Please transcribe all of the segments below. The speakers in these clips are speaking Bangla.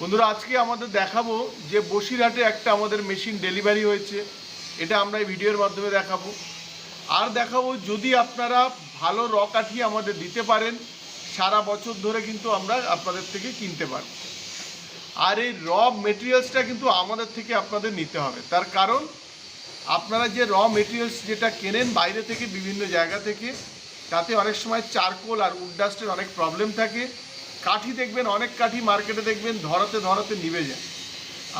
বন্ধুরা, আজকে আমাদের দেখাবো যে বসিরহাটে একটা আমাদের মেশিন ডেলিভারি হয়েছে। এটা আমরা এই ভিডিওর মাধ্যমে দেখাবো। আর দেখাবো যদি আপনারা ভালো র কাঠি আমাদের দিতে পারেন, সারা বছর ধরে কিন্তু আমরা আপনাদের থেকে কিনতে পারব আর এই র মেটেরিয়ালসটা কিন্তু আমাদের থেকে আপনাদের নিতে হবে। তার কারণ, আপনারা যে র মেটেরিয়ালস যেটা কেনেন বাইরে থেকে, বিভিন্ন জায়গা থেকে, তাতে অনেক সময় চারকোল আর উড ডাস্টের অনেক প্রবলেম থাকে। কাঠি দেখবেন, অনেক কাঠি মার্কেটে দেখবেন, ধরাতে ধরাতে নিভে যায়।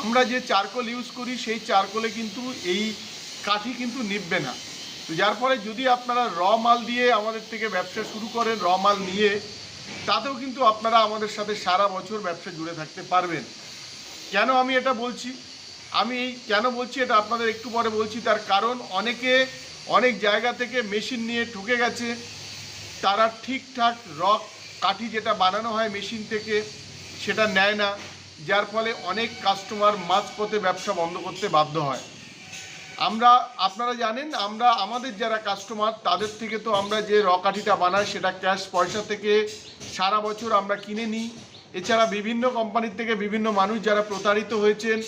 আমরা যে চারকোল ইউজ করি, সেই চারকোলে কিন্তু এই কাঠি কিন্তু নিববে না। তো যার ফলে যদি আপনারা র মাল দিয়ে আমাদের থেকে ব্যবসা শুরু করেন, র মাল নিয়ে, তাতেও কিন্তু আপনারা আমাদের সাথে সারা বছর ব্যবসা জুড়ে থাকতে পারবেন। কেন আমি এটা বলছি? আমি কেন বলছি এটা আপনাদের একটু পরে বলছি, তার কারণ অনেকে অনেক জায়গা থেকে মেশিন নিয়ে ঠকে গেছে, তারা ঠিকঠাক রক কাঠি যেটা বানানো হয় মেশিন থেকে, সেটা নেয় না, যার ফলে অনেক কাস্টমার মাঝপথে ব্যবসা বন্ধ করতে বাধ্য হয়। আমরা, আপনারা জানেন, আমরা, আমাদের যারা কাস্টমার তাদের থেকে তো আমরা যে র কাঠিটা বানাই, সেটা ক্যাশ পয়সা থেকে সারা বছর আমরা কিনে নিই। এছাড়া বিভিন্ন কোম্পানির থেকে বিভিন্ন মানুষ যারা প্রতারিত হয়েছেন,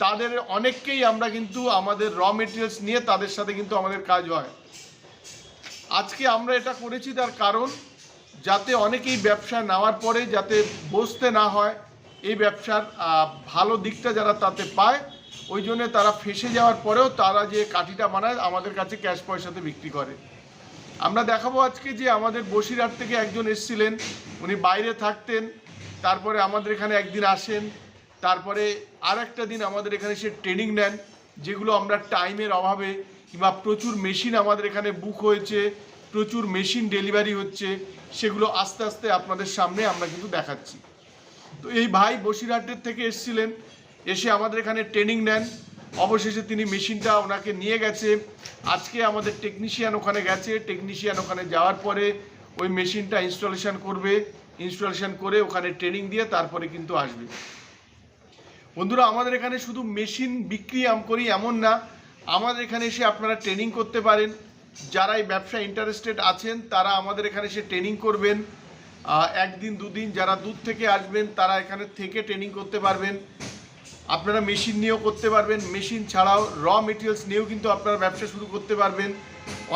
তাদের অনেককেই আমরা কিন্তু আমাদের র মেটেরিয়ালস নিয়ে তাদের সাথে কিন্তু আমাদের কাজ হয়। আজকে আমরা এটা করেছি তার কারণ যাতে অনেকেই ব্যবসা নেওয়ার পরে যাতে বসতে না হয়, এই ব্যবসার ভালো দিকটা যারা তাতে পায়, ওই জন্য তারা ফেসে যাওয়ার পরেও তারা যে কাঠিটা বানায়, আমাদের কাছে ক্যাশ পয়সাতে বিক্রি করে। আমরা দেখাবো আজকে যে আমাদের বসিরহাট থেকে একজন এসছিলেন, উনি বাইরে থাকতেন, তারপরে আমাদের এখানে একদিন আসেন, তারপরে আর একটা দিন আমাদের এখানে সে ট্রেনিং নেন, যেগুলো আমরা টাইমের অভাবে কিংবা প্রচুর মেশিন আমাদের এখানে বুক হয়েছে প্রচুর মেশিন ডেলিভারি হচ্ছে, সেগুলো আস্তে আস্তে আপনাদের সামনে আমরা কিন্তু দেখাচ্ছি। তো এই ভাই বসিরহাটের থেকে এসেছিলেন, এসে আমাদের এখানে ট্রেনিং নেন। অবশেষে তিনি মেশিনটা ওনাকে নিয়ে গেছে। আজকে আমাদের টেকনিশিয়ান ওখানে গেছে টেকনিশিয়ান ওখানে যাওয়ার পরে ওই মেশিনটা ইনস্টলেশন করবে ইনস্টলেশন করে ওখানে ট্রেনিং দিয়ে তারপরে কিন্তু আসবে। বন্ধুরা, আমাদের এখানে শুধু মেশিন বিক্রি আম করি এমন না, আমাদের এখানে এসে আপনারা ট্রেনিং করতে পারেন। যারা এই ব্যবসা ইন্টারেস্টেড আছেন, তারা আমাদের এখানে এসে ট্রেনিং করবেন। একদিন, দুদিন যারা দূর থেকে আসবেন, তারা এখানে থেকে ট্রেনিং করতে পারবেন। আপনারা মেশিন নিয়েও করতে পারবেন। মেশিন ছাড়াও র মেটেরিয়ালস নিয়েও কিন্তু আপনারা ব্যবসা শুরু করতে পারবেন।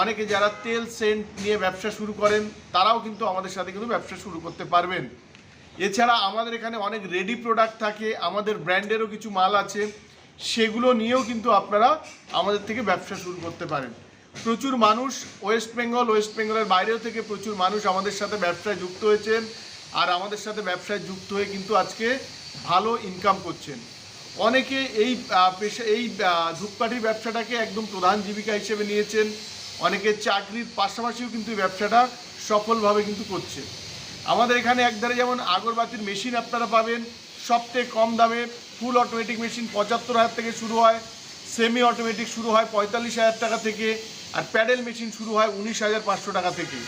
অনেকে যারা তেল সেন্ট নিয়ে ব্যবসা শুরু করেন, তারাও কিন্তু আমাদের সাথে কিন্তু ব্যবসা শুরু করতে পারবেন। এছাড়া আমাদের এখানে অনেক রেডি প্রোডাক্ট থাকে, আমাদের ব্র্যান্ডেরও কিছু মাল আছে। সেগুলো নিয়েও কিন্তু আপনারা আমাদের থেকে ব্যবসা শুরু করতে পারেন। প্রচুর মানুষ ওয়েস্ট বেঙ্গল ওয়েস্ট বেঙ্গলের বাইরেও থেকে প্রচুর মানুষ আমাদের সাথে ব্যবসায় যুক্ত হয়েছেন আর আমাদের সাথে ব্যবসায় যুক্ত হয়ে কিন্তু আজকে ভালো ইনকাম করছেন। অনেকে এই পেশা, এই ধূপকাঠির ব্যবসাটাকে একদম প্রধান জীবিকা হিসেবে নিয়েছেন। অনেকে চাকরির পাশাপাশিও কিন্তু ব্যবসাটা সফলভাবে কিন্তু করছে। আমাদের এখানে একধারে যেমন আগরবাতির মেশিন আপনারা পাবেন সবথেকে কম দামে ফুল অটোমেটিক মেশিন পঁচাত্তর হাজার থেকে শুরু হয় সেমি অটোমেটিক শুরু হয় পঁয়তাল্লিশ হাজার টাকা থেকে। আর প্যাডেল মেশিন শুরু হয় উনিশ হাজার পাঁচশো টাকা থেকে।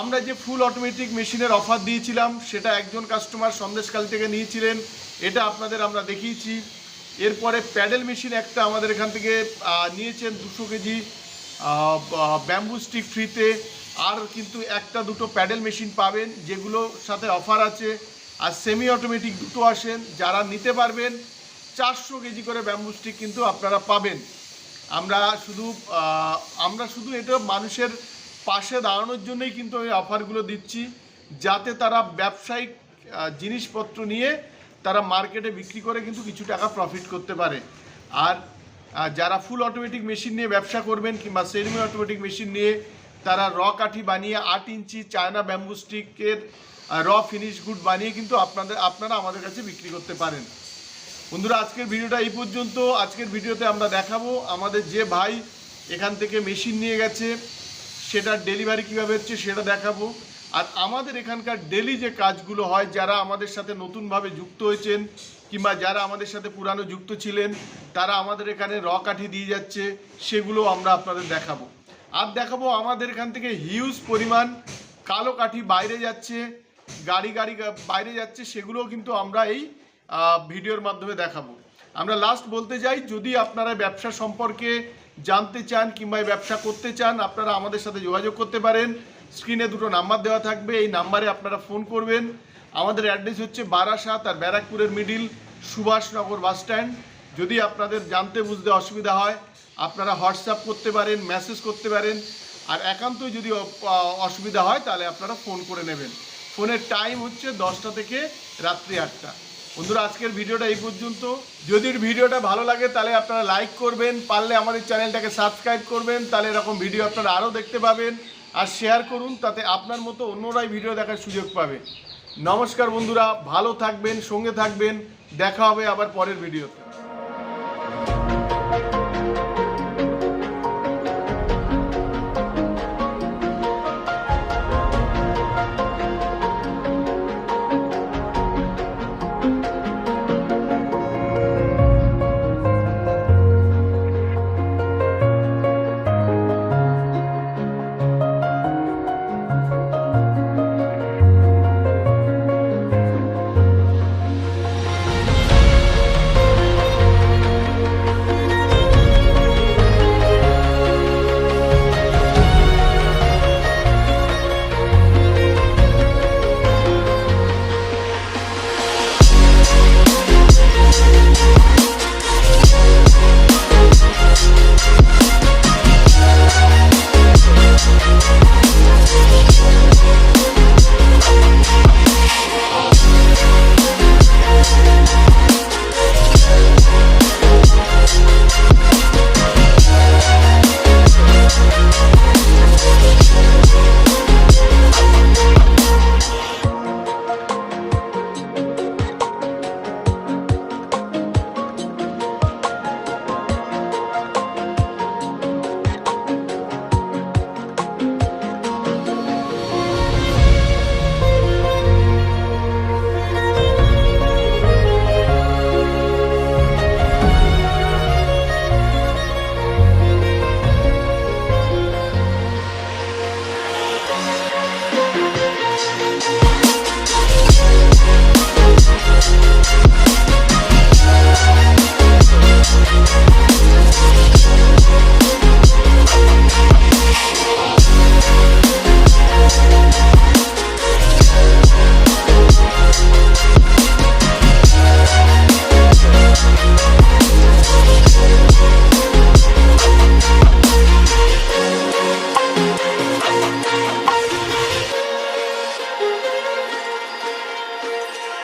আমরা যে ফুল অটোমেটিক মেশিনের অফার দিয়েছিলাম, সেটা একজন কাস্টমার সন্দেশকাল থেকে নিয়েছিলেন। এটা আপনাদের আমরা দেখিয়েছি। এরপরে প্যাডেল মেশিন একটা আমাদের এখান থেকে নিয়েছেন দুশো কেজি ব্যাম্বু স্টিক ফ্রিতে আর কিন্তু একটা দুটো প্যাডেল মেশিন পাবেন যেগুলোর সাথে অফার আছে। আর সেমি অটোমেটিক দুটো আসেন, যারা নিতে পারবেন, চারশো কেজি করে ব্যাম্বু স্টিক কিন্তু আপনারা পাবেন। আমরা শুধু আমরা শুধু এটা মানুষের পাশে দাঁড়ানোর জন্যই কিন্তু এই অফারগুলো দিচ্ছি, যাতে তারা ব্যবসায়িক জিনিসপত্র নিয়ে তারা মার্কেটে বিক্রি করে কিন্তু কিছু টাকা প্রফিট করতে পারে। আর যারা ফুল অটোমেটিক মেশিন নিয়ে ব্যবসা করবেন কিংবা সেমি অটোমেটিক মেশিন নিয়ে তারা র কাঠি বানিয়ে আট ইঞ্চি চায়না ব্যাম্বু স্টিকের র ফিনিশ গুড বানিয়ে কিন্তু আপনাদের, আপনারা আমাদের কাছে বিক্রি করতে পারেন। বন্ধুরা, আজকের ভিডিওটা এই পর্যন্ত। আজকের ভিডিওতে আমরা দেখাবো আমাদের যে ভাই এখান থেকে মেশিন নিয়ে গেছে, সেটার ডেলিভারি কীভাবে হচ্ছে সেটা দেখাবো। আর আমাদের এখানকার ডেলি যে কাজগুলো হয়, যারা আমাদের সাথে নতুনভাবে যুক্ত হয়েছেন, কিংবা যারা আমাদের সাথে পুরানো যুক্ত ছিলেন, তারা আমাদের এখানে র কাঠি দিয়ে যাচ্ছে, সেগুলো আমরা আপনাদের দেখাবো। আর দেখাবো আমাদের এখান থেকে হিউজ পরিমাণ কালো কাঠি বাইরে যাচ্ছে, গাড়ি গাড়ি বাইরে যাচ্ছে, সেগুলোও কিন্তু আমরা এই ভিডিওর মাধ্যমে দেখাবো। আমরা লাস্ট বলতে যাই, যদি আপনারা ব্যবসা সম্পর্কে জানতে চান কিংবা ব্যবসা করতে চান, আপনারা আমাদের সাথে যোগাযোগ করতে পারেন। স্ক্রিনে দুটো নাম্বার দেওয়া থাকবে, এই নাম্বারে আপনারা ফোন করবেন। আমাদের অ্যাড্রেস হচ্ছে বারাসাত আর ব্যারাকপুরের মিডিল সুভাষনগর বাস স্ট্যান্ড যদি আপনাদের জানতে বুঝতে অসুবিধা হয়, আপনারা হোয়াটসঅ্যাপ করতে পারেন মেসেজ করতে পারেন। আর একান্তই যদি অসুবিধা হয়, তাহলে আপনারা ফোন করে নেবেন। ফোনের টাইম হচ্ছে দশটা থেকে রাত্রি আটটা। বন্ধুরা, আজকের ভিডিওটা এই পর্যন্ত। যদি ভিডিওটা ভালো লাগে, তাহলে আপনারা লাইক করবেন, পারলে আমাদের চ্যানেলটাকে সাবস্ক্রাইব করবেন, তাহলে এরকম ভিডিও আপনারা আরও দেখতে পাবেন। আর শেয়ার করুন, তাতে আপনার মতো অন্যরাই ভিডিও দেখার সুযোগ পাবে। নমস্কার বন্ধুরা, ভালো থাকবেন, সঙ্গে থাকবেন, দেখা হবে আবার পরের ভিডিওতে